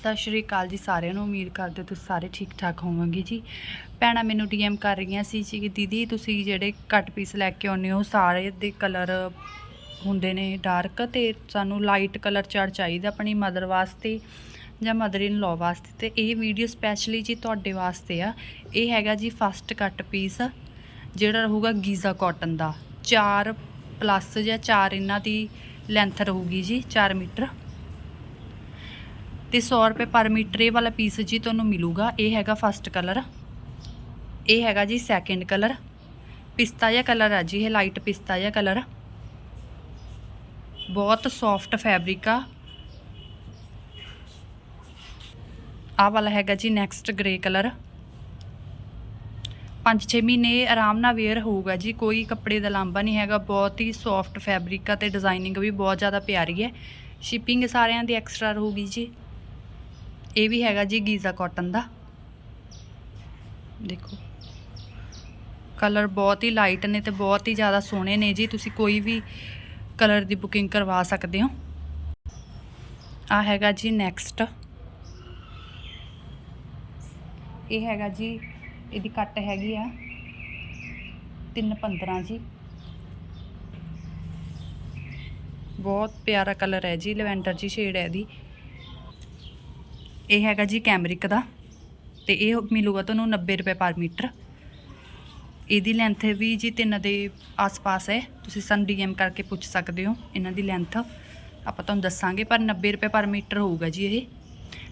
ਸਤਿ ਸ਼੍ਰੀ ਅਕਾਲ ਜੀ ਸਾਰਿਆਂ ਨੂੰ, ਉਮੀਦ ਕਰਦੇ ਤੁਸੀਂ ਸਾਰੇ ਠੀਕ ਠਾਕ ਹੋਵੋਗੇ ਜੀ। ਭੈਣਾਂ ਮੈਨੂੰ ਡੀਐਮ ਕਰ ਰਹੀਆਂ ਸੀ ਜੀ ਕਿ ਦੀਦੀ ਤੁਸੀਂ ਜਿਹੜੇ ਕੱਟ ਪੀਸ ਲੈ ਕੇ ਆਉਂਦੇ ਹੋ, ਸਾਰੇ ਦੇ ਕਲਰ ਹੁੰਦੇ ਨੇ ਡਾਰਕ ਤੇ ਸਾਨੂੰ ਲਾਈਟ ਕਲਰ ਚਾਰਟ ਚਾਹੀਦਾ ਆਪਣੀ ਮਦਰ ਵਾਸਤੇ ਜਾਂ ਮਦਰ ਇਨ ਲਾ ਵਾਸਤੇ। ਤੇ ਇਹ ਵੀਡੀਓ ਸਪੈਸ਼ਲੀ ਜੀ ਤੁਹਾਡੇ ਵਾਸਤੇ ਆ। ਇਹ ਹੈਗਾ ਜੀ ਫਸਟ ਕੱਟ ਪੀਸ, ਜਿਹੜਾ ਰਹੂਗਾ ਗੀਜ਼ਾ ਕਾਟਨ ਦਾ। 4 ਪਲੱਸ ਜਾਂ 4 ਇਹਨਾਂ ਦੀ ਲੈਂਥ ਰਹੂਗੀ ਜੀ 4 ਮੀਟਰ। ਤੇ 100 ਰੁਪਏ ਪਰ ਮੀਟਰ ਇਹ ਵਾਲਾ ਪੀਸ ਜੀ ਤੁਹਾਨੂੰ ਮਿਲੂਗਾ। ਇਹ ਹੈਗਾ ਫਸਟ ਕਲਰ ਇਹ ਹੈਗਾ ਜੀ ਸੈਕਿੰਡ ਕਲਰ ਪਿਸਤਾ ਜਿਹਾ ਕਲਰ ਆ ਜੀ, ਇਹ ਲਾਈਟ ਪਿਸਤਾ ਜਿਹਾ ਕਲਰ ਬਹੁਤ ਸੌਫਟ ਫੈਬਰਿਕ ਆ। ਆਹ ਵਾਲਾ ਹੈਗਾ ਜੀ ਨੈਕਸਟ ਗ੍ਰੇ ਕਲਰ 5-6 ਮਹੀਨੇ ਆਰਾਮ ਨਾਲ ਵੇਅਰ ਹੋਊਗਾ ਜੀ, ਕੋਈ ਕੱਪੜੇ ਦਾ ਲਾਂਬਾ ਨਹੀਂ ਹੈਗਾ। ਬਹੁਤ ਹੀ ਸੌਫਟ ਫੈਬਰਿਕ ਆ ਤੇ ਡਿਜ਼ਾਈਨਿੰਗ ਵੀ ਬਹੁਤ ਜ਼ਿਆਦਾ ਪਿਆਰੀ ਹੈ। ਸ਼ਿਪਿੰਗ ਸਾਰਿਆਂ ਦੀ ਐਕਸਟਰਾ ਰਹੂਗੀ ਜੀ। ਇਹ ਵੀ ਹੈਗਾ ਜੀ ਗੀਜ਼ਾ ਕਾਟਨ ਦਾ। ਦੇਖੋ। ਕਲਰ ਬਹੁਤ ਹੀ ਲਾਈਟ ਨੇ ਤੇ ਬਹੁਤ ਹੀ ਜ਼ਿਆਦਾ ਸੋਹਣੇ ਨੇ ਜੀ। ਤੁਸੀਂ ਕੋਈ ਵੀ ਕਲਰ ਦੀ ਬੁਕਿੰਗ ਕਰਵਾ ਸਕਦੇ ਹੋ। ਆ ਹੈਗਾ ਜੀ ਨੈਕਸਟ। ਇਹ ਹੈਗਾ ਜੀ, ਇਹਦੀ ਕੱਟ ਹੈਗੀ ਆ। 315 ਜੀ। ਬਹੁਤ ਪਿਆਰਾ ਕਲਰ ਹੈ ਜੀ, ਲੈਵੈਂਡਰ ਜੀ ਸ਼ੇਡ ਹੈ ਇਹਦੀ। ਇਹ ਹੈਗਾ ਜੀ ਕੈਮਰਿਕ ਦਾ ਤੇ ਇਹ ਮਿਲੂਗਾ ਤੁਹਾਨੂੰ 90 ਰੁਪਏ ਪਰ ਮੀਟਰ। ਇਹਦੀ ਲੈਂਥ ਵੀ ਜੀ ਤਿੰਨ ਦੇ ਆਸ-ਪਾਸ ਹੈ। ਤੁਸੀਂ ਸਾਨੂੰ ਡੀਐਮ ਕਰਕੇ ਪੁੱਛ ਸਕਦੇ ਹੋ ਇਹਨਾਂ ਦੀ ਲੈਂਥ ਆਪਾਂ ਤੁਹਾਨੂੰ ਦੱਸਾਂਗੇ, ਪਰ 90 ਰੁਪਏ ਪਰ ਮੀਟਰ ਹੋਊਗਾ ਜੀ ਇਹ।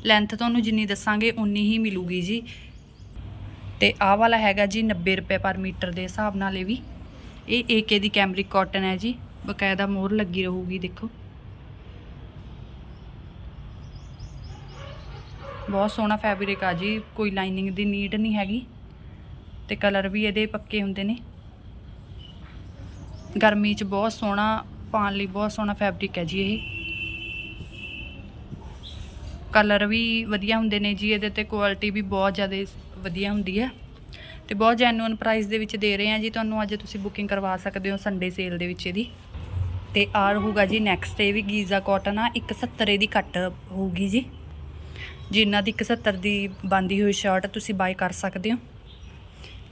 ਲੈਂਥ ਤੁਹਾਨੂੰ ਜਿੰਨੀ ਦੱਸਾਂਗੇ, ਉਨੀ ਹੀ ਮਿਲੂਗੀ ਜੀ। ਤੇ ਆਹ ਵਾਲਾ ਹੈਗਾ ਜੀ 90 ਰੁਪਏ ਪਰ ਮੀਟਰ ਦੇ ਹਿਸਾਬ ਨਾਲ ਇਹ ਵੀ। ਇਹ ਏਕੇ ਦੀ ਕੈਮਰਿਕ ਕਾਟਨ ਹੈ ਜੀ। ਬਕਾਇਦਾ ਮੋਹਰ ਲੱਗੀ ਰਹੂਗੀ, ਦੇਖੋ। ਬਹੁਤ ਸੋਹਣਾ ਫੈਬਰਿਕ ਆ ਜੀ, ਕੋਈ ਲਾਈਨਿੰਗ ਦੀ ਨੀਡ ਨਹੀਂ ਹੈਗੀ। ਤੇ ਕਲਰ ਵੀ ਇਹਦੇ ਪੱਕੇ ਹੁੰਦੇ ਨੇ। ਗਰਮੀ 'ਚ ਬਹੁਤ ਸੋਹਣਾ, ਪਾਉਣ ਲਈ ਬਹੁਤ ਸੋਹਣਾ ਫੈਬਰਿਕ ਹੈ ਜੀ ਇਹ। ਕਲਰ ਵੀ ਵਧੀਆ ਹੁੰਦੇ ਨੇ ਜੀ, ਇਹਦੇ ਤੇ ਕੁਆਲਿਟੀ ਵੀ ਬਹੁਤ ਜ਼ਿਆਦਾ ਵਧੀਆ ਹੁੰਦੀ ਹੈ। ਤੇ ਬਹੁਤ ਜੈਨੂਇਨ ਪ੍ਰਾਈਸ ਦੇ ਵਿੱਚ ਦੇ ਰਹੇ ਆ ਜੀ, ਤੁਹਾਨੂੰ ਅੱਜ ਤੁਸੀਂ ਬੁਕਿੰਗ ਕਰਵਾ ਸਕਦੇ ਹੋ ਸੰਡੇ ਸੇਲ ਦੇ ਵਿੱਚ ਇਹਦੀ। ਤੇ ਆ ਰਹੂਗਾ ਜੀ ਨੈਕਸਟ ਇਹ ਵੀ ਗੀਜ਼ਾ ਕਾਟਨ ਆ 170 ਦੀ ਕੱਟ ਹੋਊਗੀ ਜੀ। ਜਿਨ੍ਹਾਂ ਦੀ 170 ਦੀ ਬੰਦੀ ਹੋਈ ਸ਼ਰਟ ਤੁਸੀਂ ਬਾਈ ਕਰ ਸਕਦੇ ਹੋ।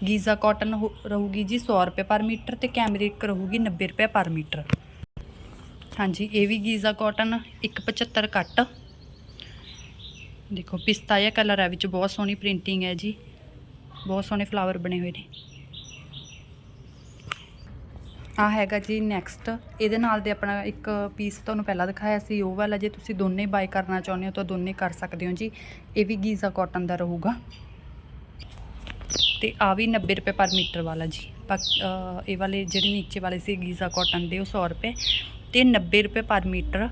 ਗੀਜ਼ਾ ਕਾਟਨ ਰਹੂਗੀ ਜੀ 100 ਰੁਪਏ ਪਰ ਮੀਟਰ ਤੇ ਕੈਮਰਿਕ ਰਹੂਗੀ 90 ਰੁਪਏ ਪਰ ਮੀਟਰ। ਹਾਂਜੀ, ਇਹ ਵੀ ਗੀਜ਼ਾ ਕਾਟਨ 175 ਕੱਟ। ਦੇਖੋ, ਪਿਸਤਾ ਜਿਹਾ ਕਲਰ ਹੈ, ਵਿੱਚ ਬਹੁਤ ਸੋਹਣੀ ਪ੍ਰਿੰਟਿੰਗ ਹੈ ਜੀ। ਬਹੁਤ ਸੋਹਣੇ ਫਲਾਵਰ ਬਣੇ ਹੋਏ ਨੇ। ਆ ਹੈਗਾ ਜੀ ਨੈਕਸਟ ਇਹਦੇ ਨਾਲ ਦੇ ਆਪਣਾ ਇੱਕ ਪੀਸ ਤੁਹਾਨੂੰ ਪਹਿਲਾਂ ਦਿਖਾਇਆ ਸੀ, ਉਹ ਵਾਲਾ ਜੇ ਤੁਸੀਂ ਦੋਨੇ ਬਾਈ ਕਰਨਾ ਚਾਹੁੰਦੇ ਹੋ ਤਾਂ ਦੋਨੇ ਕਰ ਸਕਦੇ ਹੋ ਜੀ। ਇਹ ਵੀ ਗੀਜ਼ਾ ਕਾਟਨ ਦਾ ਰਹੂਗਾ। ਤੇ ਆ ਵੀ 90 ਰੁਪਏ ਪਰ ਮੀਟਰ ਵਾਲਾ ਜੀ। ਬਾਕੀ ਇਹ ਵਾਲੇ ਜਿਹੜੇ ਨੀਚੇ ਵਾਲੇ ਸੀ ਗੀਜ਼ਾ ਕਾਟਨ ਦੇ, ਉਹ 100 ਰੁਪਏ। ਤੇ 90 ਰੁਪਏ ਪਰ ਮੀਟਰ।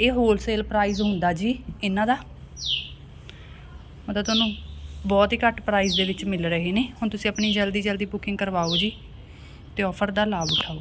ਇਹ ਹੋਲਸੇਲ ਪ੍ਰਾਈਸ ਹੁੰਦਾ ਜੀ ਇਹਨਾਂ ਦਾ। ਮਤਲਬ ਤੁਹਾਨੂੰ ਬਹੁਤ ਹੀ ਘੱਟ ਪ੍ਰਾਈਸ ਦੇ ਵਿੱਚ ਮਿਲ ਰਹੇ ਨੇ। ਹੁਣ ਤੁਸੀਂ ਆਪਣੀ ਜਲਦੀ ਜਲਦੀ ਬੁਕਿੰਗ ਕਰਵਾਓ ਜੀ। ਅਤੇ ਆਫਰ ਦਾ ਲਾਭ ਉਠਾਓ।